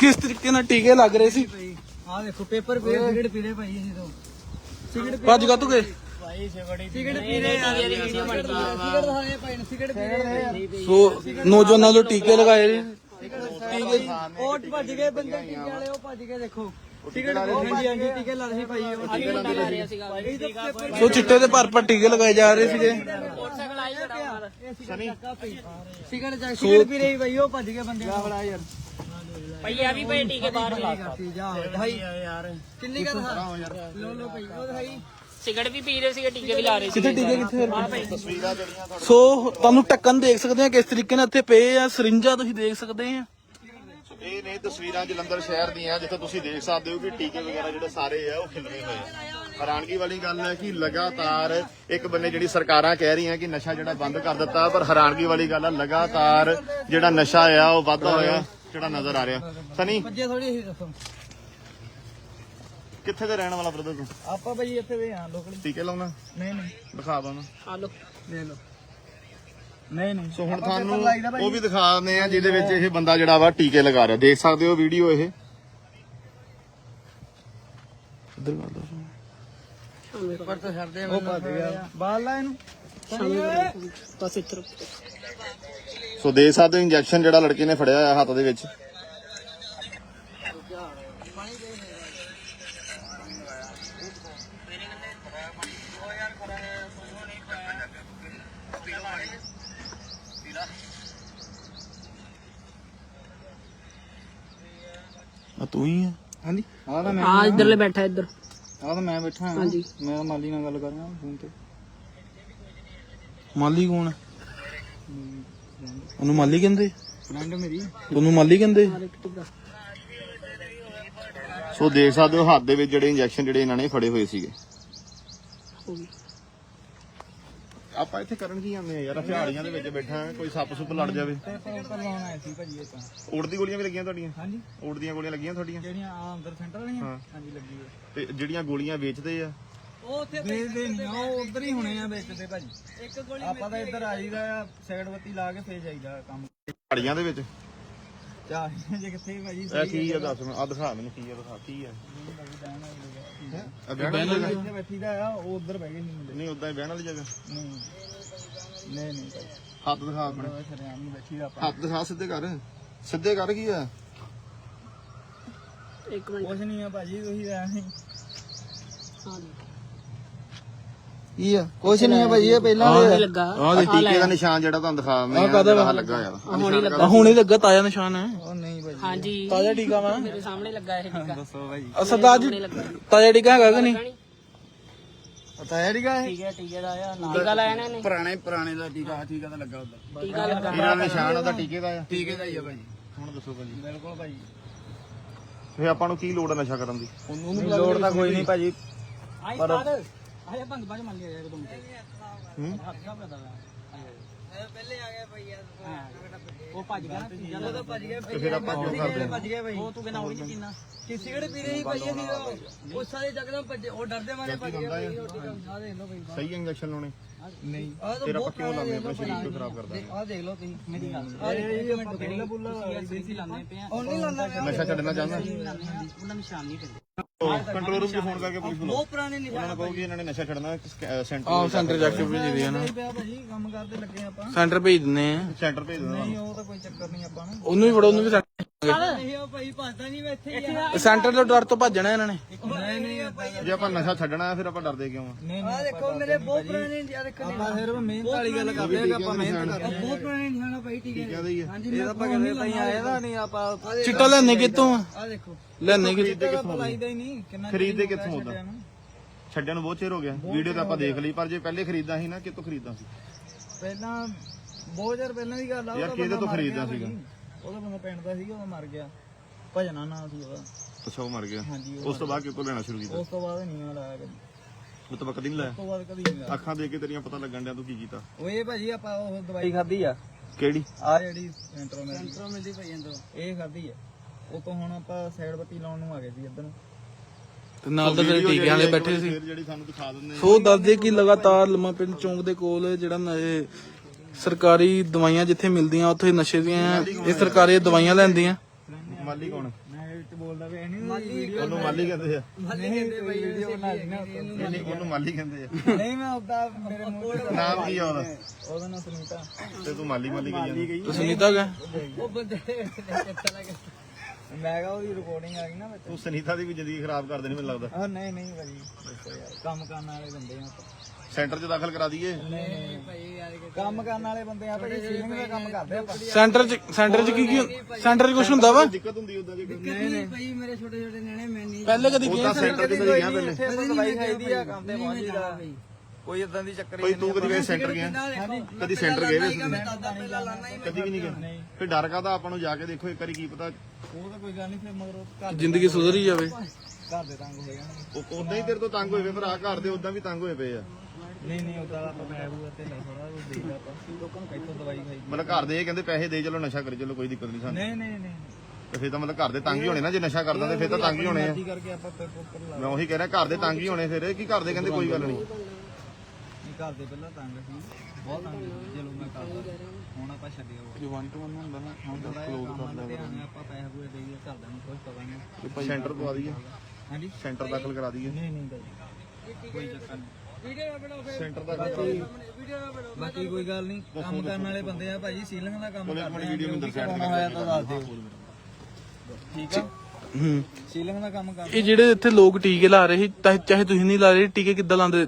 ਕਿਸ ਤਰੀਕੇ ਨਾਲ ਟੀਕੇ ਲੱਗ ਰਹੇ ਸੀ? ਆ ਦੇਖੋ ਪੇਪਰ ਪੇ ਸਿਗਰਟ ਪੀ ਰਹੇ ਭਾਈ ਅਸੀਂ ਤੋਂ ਸਿਗਰਟ ਭੱਜ ਗਾ ਤੂੰ ਗਏ ਸਿਗਰਟ ਪੀ ਰਹੇ ਯਾਰ ਵੀਡੀਓ ਬਣ ਗਈ ਸਿਗਰਟ ਦਿਖਾਏ ਭਾਈ ਨੂੰ ਸਿਗਰਟ ਪੀ ਰਹੇ ਸੋ ਨੌਜਵਾਨਾਂ ਨੂੰ ਟੀਕੇ ਲਗਾਏ ਜੀ ਉਹ ਭੱਜ ਗਏ ਬੰਦੇ ਟੀਕੇ ਵਾਲੇ ਉਹ ਭੱਜ ਗਏ ਦੇਖੋ। ਸਿਗਰਟ ਹਾਂਜੀ ਹਾਂਜੀ ਟੀਕੇ ਲਾ ਰਹੇ ਸੀ ਭਾਈ ਉਹ ਟੀਕੇ ਲਾ ਰਹੇ। ਸੀਗਾ ਇਹ ਤਾਂ ਪੇਪਰ ਸੋ ਚਿੱਟੇ ਦੇ ਭਰ ਭਰ ਟੀਕੇ ਲਗਾਏ ਜਾ ਰਹੇ ਸੀਗੇ। ਸਿਗਰਟ ਜਾ ਸਿਗਰਟ ਪੀ ਰਹੀ ਭਾਈ ਉਹ ਭੱਜ ਗਏ ਬੰਦੇ ਵਾਲਾ ਯਾਰ। ਭਈਆ ਵੀ ਪਏ ਟੀਕੇ ਬਾਹਰ ਭਾਈ ਯਾਰ। ਕਿੰਨੀ ਕਰ ਲੋ ਲੋ ਭਾਈ ਉਹ ਭਾਈ ਸਿਗਰਟ ਵੀ ਪੀ ਰਹੇ ਸੀਗੇ ਟੀਕੇ ਵੀ ਲਾ ਰਹੇ ਸੀ ਕਿੱਥੇ ਟੀਕੇ ਕਿੱਥੇ? ਸੋ ਤੁਹਾਨੂੰ ਟੱਕਣ ਦੇਖ ਸਕਦੇ ਆ ਕਿਸ ਤਰੀਕੇ ਨਾਲ ਇੱਥੇ ਪਏ ਆ ਸਰਿੰਜਾਂ ਤੁਸੀਂ ਦੇਖ ਸਕਦੇ ਆ ਇਹ ਨੇ ਤਸਵੀਰਾਂ ਜਲੰਧਰ ਸ਼ਹਿਰ ਦੀਆਂ ਜਿੱਥੇ ਤੁਸੀਂ ਦੇਖ ਸਕਦੇ ਹੋ ਕਿ ਟੀਕੇ ਵਗੈਰਾ ਜਿਹੜੇ ਸਾਰੇ ਆ ਉਹ ਖਿਲਰੇ ਹੋਏ ਆ। ਹੈਰਾਨਗੀ ਵਾਲੀ ਗੱਲ ਹੈ ਕਿ ਲਗਾਤਾਰ ਇੱਕ ਬੰਨੇ ਜਿਹੜੀ ਸਰਕਾਰਾਂ ਕਹਿ ਰਹੀਆਂ ਕਿ ਨਸ਼ਾ ਜਿਹੜਾ ਬੰਦ ਕਰ ਦਿੱਤਾ ਪਰ ਹੈਰਾਨਗੀ ਵਾਲੀ ਗੱਲ ਹੈ ਲਗਾਤਾਰ ਜਿਹੜਾ ਨਸ਼ਾ ਆ ਉਹ ਵਾਧਾ ਹੋਇਆ। ਜਿਹੜਾ ਨਜ਼ਰ ਆ ਰਿਹਾ। ਸਨੀ? ਭੱਜੇ ਥੋੜੀ ਸੀ ਦੱਸੋ। ਕਿੱਥੇ ਦੇ ਰਹਿਣ ਵਾਲਾ ਬ੍ਰਦਰ ਤੂੰ? ਆਪਾਂ ਭਾਈ ਇੱਥੇ ਦੇ ਆ ਲੋਕਲ ਟੀਕੇ ਲਾਉਣਾ? ਨਹੀਂ ਨਹੀਂ। ਦਿਖਾ ਦੋ ਆ ਲੋ ਲੈ ਲਓ। ਨਹੀਂ ਨਹੀਂ। ਸੋ ਹੁਣ ਤੁਹਾਨੂੰ ਉਹ ਵੀ ਦਿਖਾ ਦਿੰਦੇ ਆ ਜਿਹਦੇ ਵਿੱਚ ਇਹ ਬੰਦਾ ਜਿਹੜਾ ਵਾ ਟੀਕੇ ਲਗਾ ਰਿਹਾ। ਦੇਖ ਸਕਦੇ ਹੋ ਵੀਡੀਓ ਇਹ? ਪਰ ਤਾਂ ਛੱਡਦੇ ਗਿਆ। ਬਾਹਰ ਲਾ ਇਹਨੂੰ। ਬਸ ਇੱਧਰ ਸੋ ਦੇਖ ਸਕਦੇ ਹੋ ਇੰਜੈਕਸ਼ਨ ਜਿਹੜਾ ਲੜਕੇ ਨੇ ਫੜਿਆ ਹੋਇਆ ਹੱਥ ਦੇ ਵਿੱਚ? ਆ ਤੂੰ ਹੀ ਆ। ਹਾਂਜੀ। ਆਹ ਤਾਂ ਮੈਂ ਆ ਇੱਧਰਲੇ ਬੈਠਾ ਇੱਧਰ। ਆਹ ਤਾਂ ਮੈਂ ਬੈਠਾ ਹਾਂ। ਹਾਂਜੀ। ਮੈਂ ਮਾਲੀ ਨਾਲ ਗੱਲ ਕਰ ਰਿਹਾ ਫੋਨ ਤੇ। ਮਾਲੀ ਕੌਣ ਆ? ਉਹਨੂੰ ਮਾਲੀ ਕਹਿੰਦੇ? ਫਰੈਂਡ ਮੇਰੀ। ਤੁਹਾਨੂੰ ਮਾਲੀ ਕਹਿੰਦੇ? ਸੋ ਦੇਖ ਸਕਦੇ ਹੋ ਹੱਥ ਦੇ ਵਿੱਚ ਜਿਹੜੇ ਇੰਜੈਕਸ਼ਨ ਜਿਹੜੇ ਇਹਨਾਂ ਨੇ ਫੜੇ ਹੋਏ ਸੀਗੇ। ਆਪਾਂ ਇੱਥੇ ਕਰਨ ਕੀ ਆਉਂਦੇ ਆ ਯਾਰ? ਹਥਿਆੜੀਆਂ ਦੇ ਵਿੱਚ ਬੈਠਾ ਕੋਈ ਸੱਪ ਸੁੱਪ ਲੜ ਜਾਵੇ। ਲਾਉਣ ਆਏ ਸੀ ਭਾਜੀ ਇਹ ਤਾਂ ਓੜ ਦੀ ਗੋਲੀਆਂ ਵੀ ਲੱਗੀਆਂ ਤੁਹਾਡੀਆਂ? ਹਾਂਜੀ। ਦੀਆਂ ਗੋਲੀਆਂ ਲੱਗੀਆਂ ਤੁਹਾਡੀਆਂ? ਜਿਹੜੀਆਂ ਆ ਅੰਦਰ ਸੈਂਟਰ ਵਾਲੀਆਂ। ਹਾਂਜੀ ਲੱਗੀ ਹੋਈ। ਤੇ ਜਿਹੜੀਆਂ ਗੋਲੀਆਂ ਵੇਚਦੇ ਆ ਉਹ ਉੱਥੇ ਵੇਚਦੇ ਨਹੀਂ ਆ, ਉਹ ਉਧਰ ਹੀ ਹੋਣੇ ਆ ਵੇਚਦੇ ਭਾਜੀ। ਇੱਕ ਗੋਲੀ ਆਪਾਂ ਤਾਂ ਇੱਧਰ ਆ। ਜਾਈਦਾ ਆ ਸਾਈਡ ਬੱਤੀ ਲਾ ਕੇ ਫੇਰ ਜਾਈਦਾ ਕੰਮ। ਹਥਿਆੜੀਆਂ ਦੇ ਵਿੱਚ? ਚਾਹ ਜੇ ਕਿੱਥੇ ਭਾਜੀ ਇਹ ਕੀ ਆ ਦੱਸ ਮੈਨੂੰ ਆ ਦਿਖਾ ਮੈਨੂੰ ਕੀ ਆ ਦਿਖਾ ਕੀ ਆ? ਇਹ ਬਹਿਣ ਵਾਲੀ ਜਗ੍ਹਾ ਇੱਥੇ ਬੈਠੀ ਦਾ ਆ ਉਹ ਉਧਰ ਬਹਿ ਗਏ ਨਹੀਂ ਮੁੰਡੇ। ਨਹੀਂ ਉਦਾਂ ਹੀ ਬਹਿਣ ਵਾਲੀ ਜਗ੍ਹਾ। ਨਹੀਂ। ਨਹੀਂ ਨਹੀਂ ਭਾਜੀ। ਹੱਥ ਦਿਖਾ ਆਪਣੇ। ਉਹ ਸ਼ਰਿਆਮ ਨਹੀਂ ਬੈਠੀ ਦਾ ਆਪਾਂ। ਹੱਥ ਦਿਖਾ ਸਿੱਧੇ ਕਰ। ਸਿੱਧੇ ਕਰ ਕੀ ਆ? ਇੱਕ ਮਿੰਟ। ਕੁਛ ਨਹੀਂ ਆ ਭਾਜੀ ਤੁਸੀਂ ਐ ਨਹੀਂ ਹਾਂ ਜੀ ਕੀ ਆ? ਕੁਛ ਨਹੀਂ ਆ ਭਾਜੀ ਇਹ ਪਹਿਲਾਂ ਆ। ਲੱਗਾ ਆ ਦੇ ਟੀਕੇ ਦਾ ਨਿਸ਼ਾਨ ਜਿਹੜਾ ਤੁਹਾਨੂੰ ਦਿਖਾ ਆ ਕਾਹਦਾ ਜਿਹੜਾ ਲੱਗਾ ਯਾਰ ਹੁਣੀ ਲੱਗਾ ਆ ਹੁਣੇ ਲੱਗਾ ਤਾਜ਼ਾ ਨਿਸ਼ਾਨ ਹੈ। ਉਹ ਨਹੀਂ ਭਾਜੀ ਹਾਂਜੀ। ਤਾਜ਼ਾ ਟੀਕਾ ਵਾ? ਮੇਰੇ ਸਾਹਮਣੇ ਲੱਗਾ ਇਹ ਟੀਕਾ। ਦੱਸੋ ਭਾਜੀ ਆ ਸਰਦਾਰ ਜੀ ਤਾਜ਼ਾ ਟੀਕਾ ਹੈਗਾ ਕਿ ਨਹੀਂ? ਪਤਾ ਹੈ ਠੀਕ ਹੈ ਠੀਕ ਹੈ ਟੀਕੇ ਦਾ ਆ ਟੀਕਾ ਲਾਇਆ ਇਹਨਾਂ ਨੇ? ਪੁਰਾਣੇ ਪੁਰਾਣੇ ਦਾ ਟੀਕਾ ਟੀਕਾ ਤਾਂ ਲੱਗਾ ਹੁੰਦਾ ਟੀਕਾ ਲੱਗਾ। ਇਹਨਾਂ ਦਾ ਨਿਸ਼ਾਨ ਉਹਦਾ ਟੀਕੇ ਦਾ ਆ। ਟੀਕੇ ਦਾ ਹੀ ਆ ਭਾਜੀ ਹੁਣ ਦੱਸੋ ਭਾਜੀ ਬਿਲਕੁਲ ਭਾਜੀ ਫੇ ਆਪਾਂ ਨੂੰ ਕੀ ਲੋੜ ਹੈ ਨਸ਼ਾ ਕਰਨ ਦੀ? ਉਹਨੂੰ ਲੋੜ ਤਾਂ ਕੋਈ ਨਹੀਂ ਭਾਜੀ ਪਰ ਆਇਆ ਬੰਦ ਬਾਜ ਮੰਨ ਲਿਆ ਯਾਰ ਤੁਮ ਹੂੰ ਪਹਿਲੇ ਆ ਗਿਆ ਭਾਈ ਉਹ ਭੱਜ ਗਿਆ। ਜਦੋਂ ਤਾਂ ਭੱਜ ਗਿਆ। ਤੇ ਫਿਰ ਆਪਾਂ ਕਿਉਂ ਕਰਦੇ ਹਾਂ? ਭੱਜ ਗਿਆ ਭਾਈ ਉਹ ਤੂੰ ਕਹਿੰਦਾ ਉਹ ਨਹੀਂ ਪੀਣਾ ਕਿ ਸਿਗਰਟ ਪੀ ਰਹੀ ਭਾਈ ਅਸੀਂ ਉਹ। ਸਾਰੇ ਜਗਦਮ ਭੱਜੇ ਉਹ ਡਰਦੇ ਮਾਰੇ ਭੱਜ ਗਿਆ ਭਾਈ ਰੋਟੀ ਕੰਮ ਆ ਦੇਖ ਲਓ ਭਾਈ। ਸਹੀ ਇੰਜੈਕਸ਼ਨ ਲਾਉਣੇ ਨਹੀਂ। ਤੇਰਾ ਪੱਕੇ ਉਹ ਲਾਉਂਦੇ ਆਪਣੇ ਸਰੀਰ ਨੂੰ ਖਰਾਬ ਕਰਦਾ। ਆ ਦੇਖ ਲਓ ਤੁਸੀਂ ਮੇਰੀ ਗੱਲ ਆ ਇਹ ਮਿੰਟ ਬੁੱਲਾ ਬੁੱਲਾ ਸੀ ਲਾਉਂਦੇ ਪਏ ਆ। ਉਹ ਨਹੀਂ ਲਾਉਂਦਾ ਨਸ਼ਾ ਛੱਡਣਾ ਚਾਹੁੰਦਾ। ਉਹਨਾਂ ਨਿਸ਼ਾਨ ਨਹੀਂ ਕਰਦੇ ਕੰਟਰੋਲ ਰੂਮ 'ਚ ਫੋਨ ਕਰਕੇ ਪੁਲਿਸ ਨੂੰ ਬਹੁਤ ਪੁਰਾਣੇ ਨਿਸ਼ਾਨ ਉਹਨਾਂ ਨੂੰ ਕਹੋ ਕਿ ਇਹਨਾਂ ਨੇ ਨਸ਼ਾ ਛੱਡਣਾ ਸੈਂਟਰ ਆ ਸੈਂਟਰ ਜਾ ਕੇ ਭੇਜ ਦੇ ਨਾ ਪਿਆ ਭਾਜੀ ਕੰਮ ਕਰਦੇ ਲੱਗੇ ਆਪਾਂ ਸੈਂਟਰ ਭੇਜ ਦਿੰਨੇ ਆ ਸੈਂਟਰ ਭੇਜ ਦੇਣਾ ਨਹੀਂ ਉਹ ਤਾਂ ਕੋਈ ਚੱਕਰ ਨਹੀਂ ਆਪਾਂ ਨੂੰ ਉਹਨੂੰ ਵੀ ਫੜੋ ਉਹਨੂੰ ਵੀ ਨਹੀਂ ਉਹ ਭਾਈ ਭੱਜਦਾ ਨਹੀਂ ਮੈਂ ਇੱਥੇ ਹੀ ਆ ਸੈਂਟਰ ਤੋਂ ਡਰ ਤੋਂ ਭੱਜਣਾ ਇਹਨਾਂ ਨੇ। ਨਹੀਂ ਨਹੀਂ ਜੇ ਆਪਾਂ ਨਸ਼ਾ ਛੱਡਣਾ ਫਿਰ ਆਪਾਂ ਡਰਦੇ ਕਿਉਂ ਆ? ਨਹੀਂ ਆ ਦੇਖੋ ਮੇਰੇ ਬਹੁਤ ਪੁਰਾਣੇ ਆ ਦੇਖੋ ਆਪਾਂ ਸਿਰਫ ਮਿਹਨਤ ਵਾਲੀ ਗੱਲ ਕਰਦੇ ਆ ਕਿ ਆਪਾਂ ਮਿਹਨਤ ਕਰਦੇ ਆ। ਬਹੁਤ ਪੁਰਾਣੇ ਨਿਸ਼ਾਨਾ ਭਾਈ ਠੀਕ ਹੈ। ਕਿਹਦਾ ਹੀ ਹੈ ਹਾਂਜੀ ਇਹ ਆਪਾਂ ਕਹਿੰਦੇ ਭਾਈ ਆਇਆ ਦਾ ਨਹੀਂ ਆਪਾਂ ਚਿੱਟਾ ਲੈਣੇ ਕਿੱਥੋਂ ਆ? ਆ ਦੇਖੋ। ਲੈਣੇ ਕਿ ਆਪਾਂ ਲਾਈਦਾ ਹੀ ਨਹੀਂ। ਕਿੰਨਾ ਖਰੀਦਦੇ ਕਿੱਥੋਂ ਉਹਦਾ? ਛੱਡਿਆਂ ਨੂੰ ਬਹੁਤ ਚਿਰ ਹੋ ਗਿਆ। ਵੀਡੀਓ ਤਾਂ ਆਪਾਂ ਦੇਖ ਲਈ ਪਰ ਜੇ ਪਹਿਲੇ ਖਰੀਦਦਾ ਸੀ ਨਾ ਕਿੱਥੋਂ ਖਰੀਦਦਾ ਸੀ? ਪਹਿਲਾਂ ਬਹੁਤ ਚਿਰ ਪਹਿਲਾਂ ਦੀ ਗੱਲ ਆ ਯਾਰ ਕਿਹਦੇ ਤੋਂ ਖਰੀਦਦਾ ਸੀਗਾ? ਉਹਦਾ ਬੰਦਾ ਪਿੰਡ ਦਾ ਸੀਗਾ ਉਹ ਮਰ ਗਿਆ। ਭਜਨਾ ਨਾਂ ਸੀ ਉਹਦਾ। ਅੱਛਾ ਉਹ ਮਰ ਗਿਆ। ਹਾਂਜੀ ਉਸ ਤੋਂ ਬਾਅਦ ਕਿੱਥੋਂ ਲੈਣਾ ਸ਼ੁਰੂ ਕੀਤਾ? ਉਸ ਤੋਂ ਬਾਅਦ ਨਹੀਂ ਮੈਂ ਲਾਇਆ ਕਦੀ। ਉਹ ਤੋਂ ਬਾਅਦ ਕਦੀ ਨਹੀਂ ਲਾਇਆ। ਉਸ ਤੋਂ ਬਾਅਦ ਕਦੀ ਨਹੀਂ ਲਾਇਆ। ਅੱਖਾਂ ਦੇਖ ਕੇ ਤੇਰੀਆਂ ਪਤਾ ਲੱਗਣ ਡਿਆ ਤੂੰ ਕੀ ਕੀਤਾ। ਉਹ ਇਹ ਭਾਜੀ ਆਪਾਂ ਉਹ ਦਵਾਈ ਖਾਧੀ ਆ? ਕਿਹੜੀ? ਆ ਜਿਹੜੀ ਸੈਂਟਰੋਮੈਲ ਸੈਂਟਰੋਮੈਲ ਦੀ ਭਾਈ ਅੰਦਰ। ਇਹ ਖਾਧੀ ਆ। ਉਹ ਤੋਂ ਹੁਣ ਆਪਾਂ ਸਾਈਡ ਬੱਤੀ ਲਾਉਣ ਨੂੰ ਆ ਗਏ ਸੀ ਇੱਧਰ ਨੂੰ। ਤੇ ਨਾਲ ਤਾਂ ਤੇਰੇ ਟੀਕੇ ਵਾਲੇ ਬੈਠੇ ਸੀ। ਫਿਰ ਜਿਹੜੀ ਸਾਨੂੰ ਦਿਖਾ ਦਿੰਦੇ ਸੋ ਦੱਸਦੇ ਕਿ ਲਗਾਤਾਰ ਲੰਮਾ ਪਿੰਡ ਚੌਂਕ ਦੇ ਕੋਲ ਜਿਹੜਾ ਨ- ਇਹ ਸਰਕਾਰੀ ਦਵਾਈਆਂ ਜਿੱਥੇ ਮਿਲਦੀਆਂ ਉੱਥੇ ਨਸ਼ੇ ਦੀਆਂ ਇਹ ਸਰਕਾਰੀ ਦਵਾਈਆਂ ਲੈਂਦੀਆਂ। ਮਾਲੀ ਕੌਣ? ਵਿੱਚ ਬੋਲਦਾ ਵੇ ਨਹੀਂ ਉਹਨੂੰ ਮਾਲੀ ਕਹਿੰਦੇ ਆ। ਨਹੀਂ ਉਹਨੂੰ ਮਾਲੀ ਕਹਿੰਦੇ ਆ। ਨਹੀਂ ਮੈਂ ਉਦਾਂ ਮੇਰੇ ਮੂੰਹ ਤੇ ਨਾਮ ਕੀ ਆ ਉਹਦਾ? ਉਹਦਾ ਨਾਮ ਸੁਨੀਤਾ। ਤੇ ਤੂੰ ਮਾਲੀ ਮਾਲੀ ਕਹੀ ਜਾਂਦਾ। ਤੁਸੀਂ ਸੁਨੀਤਾ ਗਾ ਮੈਂ ਕਹਾ ਉਹਦੀ ਰਿਕਾਰਡਿੰਗ ਆ ਗਈ ਨਾ ਵਿੱਚ। ਤੂੰ ਸੁਨੀਤਾ ਦੀ ਵੀ ਜ਼ਿੰਦਗੀ ਖਰਾਬ ਕਰ ਦੇਣੀ ਮੈਨੂੰ ਲੱਗਦਾ। ਆ ਨਹੀਂ ਨਹੀਂ ਭਾਈ ਦੱਸੋ ਯਾਰ ਕੰਮ ਕਰਨ ਵਾਲੇ ਬੰਦੇ ਆ ਆਪਾਂ। ਸੈਂਟਰ 'ਚ ਦਾਖਲ ਕਰਾ ਦਈਏ। ਨਹੀਂ ਭਾਈ ਯਾਰ ਕੰਮ ਕਰਨ ਵਾਲੇ ਬੰਦੇ ਆ ਭਾਈ ਸੀਲਿੰਗ ਦਾ ਕੰਮ ਕਰਦੇ ਆਪਾਂ। ਸੈਂਟਰ 'ਚ ਸੈਂਟਰ 'ਚ ਕੀ ਕੀ ਸੈਂਟਰ 'ਚ ਕੁਝ ਹੁੰਦਾ ਵਾ? ਦਿੱਕਤ ਹੁੰਦੀ ਉਦਾਂ ਜੇ ਨਹੀਂ ਨਹੀਂ ਭਾਈ ਮੇਰੇ ਛੋਟੇ ਛੋਟੇ ਨਿਆਣੇ ਮੈਂ ਨਹੀਂ ਪਹਿਲੇ ਕਦੀ ਉਦਾਂ ਸੈਂਟਰ 'ਚ ਕਦੀ ਗਿਆ ਪਹਿਲੇ। ਦਵਾਈ ਖਾਈਦੀ ਆ ਕੰਮ ਤੇ ਪਹੁੰਚੀਦਾ ਕੋਈ ਇਦਾਂ ਦੀ ਚੱਕਰ ਕੋਈ ਤੂੰ ਕਦੀ ਗਏ ਸੈਂਟਰ ਗਿਆ? ਕਦੀ ਸੈਂਟਰ ਗਏ ਵੇ ਕਦੀ ਵੀ ਨਹੀਂ ਗਏ ਫਿਰ ਡਰ ਕਾਦਾ ਆਪਾਂ ਨੂੰ ਜਾ ਕੇ ਦੇਖੋ ਇੱਕ ਵਾਰੀ ਕੀ ਪਤਾ? ਉਹ ਤਾਂ ਕੋਈ ਗੱਲ ਨਹੀਂ ਫਿਰ ਮਗਰ ਘਰ ਜ਼ਿੰਦਗੀ ਸੁਧਰ ਹੀ ਜਾਵੇ। ਘਰ ਦੇ ਤੰਗ ਹੋ ਜਾਣਗੇ। ਉਹ ਉਦਾਂ ਹੀ ਤੇਰੇ ਤੋਂ ਤੰਗ ਹੋਏ ਵੇ ਭਰਾ ਘਰ ਦੇ ਉਦਾਂ ਵੀ ਤੰਗ ਹੋਏ ਪਏ ਆ। ਨਹੀਂ ਨਹੀਂ ਉਦਾਂ ਆਪਾਂ ਮੈਂ ਬੂਆ ਤੇ ਥੋੜਾ ਕੁਝ ਦੇਖਦਾ ਆਪਾਂ। ਲੋਕਾਂ ਨੂੰ ਕਿੱਥੋਂ ਦਵਾਈ ਖਾਈ ਮਤਲਬ ਘਰ ਦੇ ਇਹ ਕਹਿੰਦੇ ਪੈਸੇ ਦੇ ਚਲੋ ਨਸ਼ਾ ਕਰੀ ਚਲੋ ਕੋਈ ਦਿੱਕਤ ਨਹੀਂ ਸਾਨੂੰ। ਨਹੀਂ ਨਹੀਂ ਨਹੀਂ। ਤੇ ਫਿਰ ਤਾਂ ਮਤਲਬ ਘਰ ਦੇ ਤੰਗ ਹੀ ਹੋਣੇ ਨਾ ਜੇ ਨਸ਼ਾ ਕਰਦਾ ਤੇ ਫਿਰ ਤਾਂ ਤੰਗ ਹੀ ਹੋਣੇ ਆ। ਮਰਜ਼ੀ ਕਰਕੇ ਆਪਾਂ ਪੇਪਰ ਉੱਪਰ ਲਾ ਮੈਂ ਉਹੀ ਕਹਿ ਰਿਹਾ ਘਰ ਦੇ ਤੰਗ ਹੀ ਹੋਣੇ ਫਿਰ ਕੀ ਘਰ ਦੇ ਕਹਿੰਦੇ ਕੋਈ ਗੱਲ ਨਹੀਂ। ਨਹੀਂ ਘਰ ਦੇ ਪਹਿਲਾਂ ਤੰਗ ਸੀ ਬਹੁਤ ਤੰਗ ਸੀ। ਚਲੋ ਮੈਂ ਕਰਦਾ। ਹੁਣ ਆਪਾਂ ਛੱਡਿਆ ਉਹ ਜੇ 1 ਟੂ 1 ਹੁੰਦਾ ਨਾ ਹੁਣ ਕੰਮ ਦਾ ਧਿਆਨ ਹੈ ਆਪਾਂ ਪੈਸੇ ਪੂਏ ਦੇਈਏ ਘਰਦਿਆਂ ਨੂੰ ਕੁਝ ਪਤਾ ਨਹੀਂ। ਸੈਂਟਰ ਪਵਾ ਦਈਏ। ਹਾਂਜੀ। ਸੈਂਟਰ ਦਾਖਲ ਕਰਾ ਦਈਏ। ਨਹੀਂ ਨਹੀਂ ਕੋਈ ਚੱਕਰ ਨਹੀਂ। ਸੈਂਟਰ ਦਾਖਲ ਕਰਾ ਦਈਏ ਬਾਕੀ ਕੋਈ ਗੱਲ ਨਹੀਂ ਕੰਮ ਕਰਨ ਵਾਲੇ ਬੰਦੇ ਆ ਭਾਜੀ ਸੀਲਿੰਗ ਦਾ ਕੰਮ ਕਰਦੇ ਆਪਣੀ ਆ। ਵੀਡੀਓ ਵੀ ਹੋਇਆ ਤਾਂ ਦੱਸ ਦਿਓ। ਠੀਕ ਆ? ਹੂੰ। ਸੀਲਿੰਗ ਦਾ ਕੰਮ ਕਰ ਇਹ ਜਿਹੜੇ ਇੱਥੇ ਲੋਕ ਟੀਕੇ ਲਾ ਰਹੇ ਸੀ ਤਾਂ ਚਾਹੇ ਤੁਸੀਂ ਨਹੀਂ ਲਾ ਰਹੇ ਟੀਕੇ ਕਿੱਦਾਂ ਲਾਉਂਦੇ?